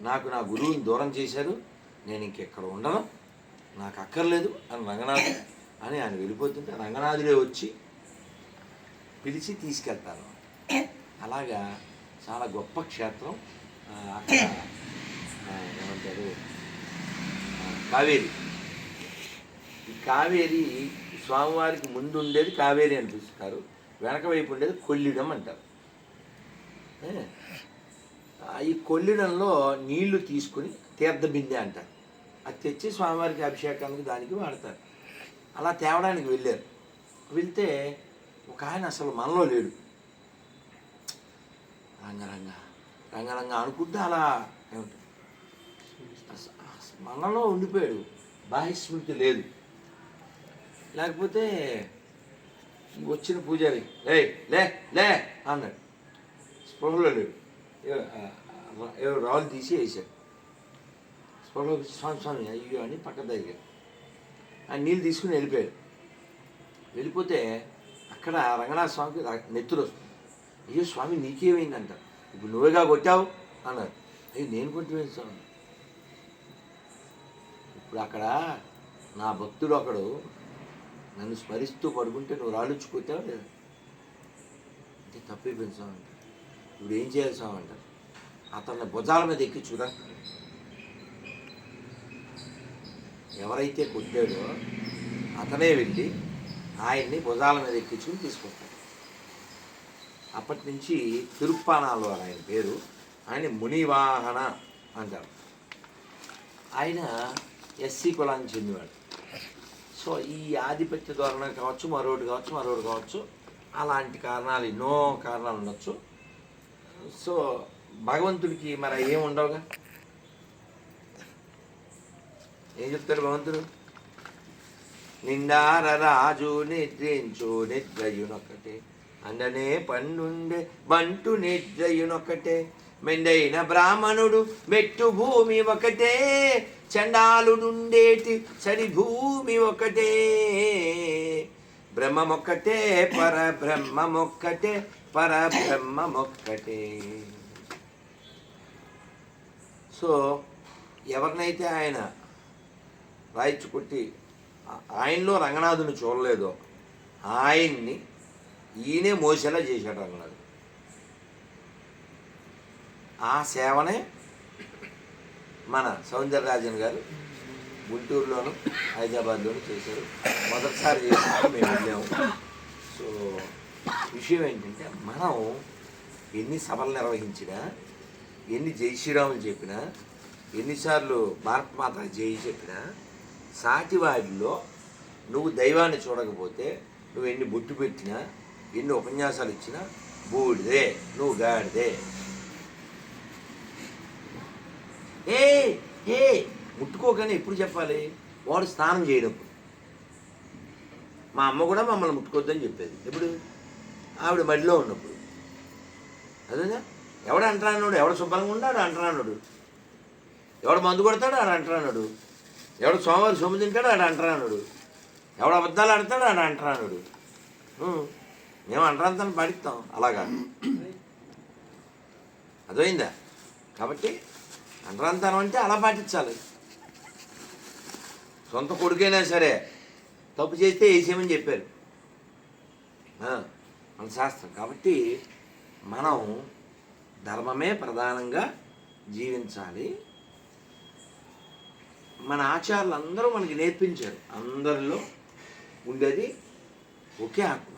నాకు నా గురువుని దూరం చేశారు. నేను ఇంకెక్కడ ఉండను. నాకు అక్కర్లేదు అని రంగనాథ్ అని ఆయన వెళ్ళిపోతుంటే రంగనాథుడే వచ్చి పిలిచి తీసుకెళ్తాను. అలాగా చాలా గొప్ప క్షేత్రం. అక్కడ ఏమంటారు? కావేరి. ఈ కావేరి స్వామివారికి ముందు ఉండేది కావేరి అని పిలుస్తారు. వెనక వైపు ఉండేది కొల్లిడం అంటారు. ఈ కొల్లిడంలో నీళ్ళు తీసుకుని తీర్థబిందె అంటారు. అది తెచ్చి స్వామివారికి అభిషేకానికి దానికి వాడతారు. అలా తేవడానికి వెళ్ళారు. వెళ్తే ఒక ఆయన అసలు మనలో లేడు. రంగరంగ రంగరంగ అనుకుంటే అలా ఏమిటి మనలో ఉండిపోయాడు. బాహ్యస్మృతి లేదు. లేకపోతే వచ్చిన పూజారి లే లే లే అన్నాడు. స్పృహలో లేడు. ఎవరు రాళ్ళు తీసి వేసాడు స్పృహలో స్వామి స్వామి అయ్యో అని పక్క దగ్గర ఆ నీళ్ళు తీసుకుని వెళ్ళిపోయాడు వెళ్ళిపోతే అక్కడ రంగనాథ స్వామికి నెత్తులు నెత్తురు వస్తుంది అయ్యో స్వామి నీకేమైందంట ఇప్పుడు నువ్వేగా కొట్టావు అన్నారు అయ్యో నేను కొట్టివేను స్వామి ఇప్పుడు అక్కడ నా భక్తుడు ఒకడు నన్ను స్మరిస్తూ పడుకుంటే నువ్వు రాళ్ళుచ్చి కొట్టావు లేదా అంటే తప్పిపోయింది స్వామి అంటే ఇప్పుడు ఏం చేయాలి స్వామి అంటారు అతన్ని భుజాల మీద ఎక్కించురా ఎవరైతే కొట్టాడో అతనే వెళ్ళి ఆయన్ని భుజాల మీద ఎక్కించుకుని తీసుకొస్తాడు. అప్పటి నుంచి తిరుప్పానాలు అని ఆయన పేరు. ఆయన మునివాహన అంటారు. ఆయన ఎస్సీ కులానికి చెందినవాడు సో ఈ ఆధిపత్య ధోరణ కావచ్చు మరొకటి కావచ్చు మరొకటి కావచ్చు అలాంటి కారణాలు ఎన్నో కారణాలు ఉండొచ్చు. సో భగవంతుడికి మరి ఏం ఉండవుగా? ఏం చెప్తారు భగవంతుడు? నిండార రాజు నిద్రించు నిద్రయునొక్కటే అండనే పండుండే బంటు నిద్రయునొక్కటే మెండైన బ్రాహ్మణుడు మెట్టు భూమి ఒకటే చండాలుడుండేటి చడి భూమి ఒకటే బ్రహ్మమొక్కటే పర బ్రహ్మమొక్కటే పర బ్రహ్మమొక్కటే సో ఎవరినైతే ఆయన రాయిచ్చు ఆయనలో రంగనాథుని చూడలేదో ఆయన్ని ఈయనే మోసేలా చేశాడు రంగనాథుడు. ఆ సేవనే మన సౌందరరాజన్ గారు గుంటూరులోను హైదరాబాద్లోను చేశారు. మొదటిసారి చేసినప్పుడు మేము వెళ్ళాము. సో విషయం ఏంటంటే మనం ఎన్ని సభలు నిర్వహించినా ఎన్ని జై శ్రీరాములు చెప్పినా ఎన్నిసార్లు భారత్ మాత జై చెప్పినా సాటివాడిలో నువ్వు దైవాన్ని చూడకపోతే నువ్వు ఎన్ని బొట్టు పెట్టినా ఎన్ని ఉపన్యాసాలు ఇచ్చినా బూడిదే నువ్వు గాడిదే. ఏ ఏ ముట్టుకోకని ఎప్పుడు చెప్పాలి? వాడు స్నానం చేయడప్పుడు. మా అమ్మ కూడా మమ్మల్ని ముట్టుకోవద్దని చెప్పేది. ఎప్పుడు? ఆవిడ మడిలో ఉన్నప్పుడు. అదేనా? ఎవడు అంటున్నాడు ఎవడు శుభ్రంగా ఉండాడు అంటున్నాడు ఎవడు మందు కొడతాడు? ఆడు అంటున్నాడు ఎవడు సోమవారం సొమ్ము తింటాడు? ఆడు అంటున్నాడు ఎవడు అబద్ధాలు ఆడతాడు? ఆడు అంటున్నాడు మేము అంటరాంతాన్ని పాడిస్తాం. అలాగా. అర్థమైందా? కాబట్టి అంటరాంతనం అంటే అలా పాటించాలి. సొంత కొడుకైనా సరే తప్పు చేస్తే వేసేయమని చెప్పారు. మన శాస్త్రం. కాబట్టి మనం ధర్మమే ప్రధానంగా జీవించాలి. మన ఆచారాలు అందరూ మనకి నేర్పించారు. అందరిలో ఉండేది ఒకే ఆత్మ.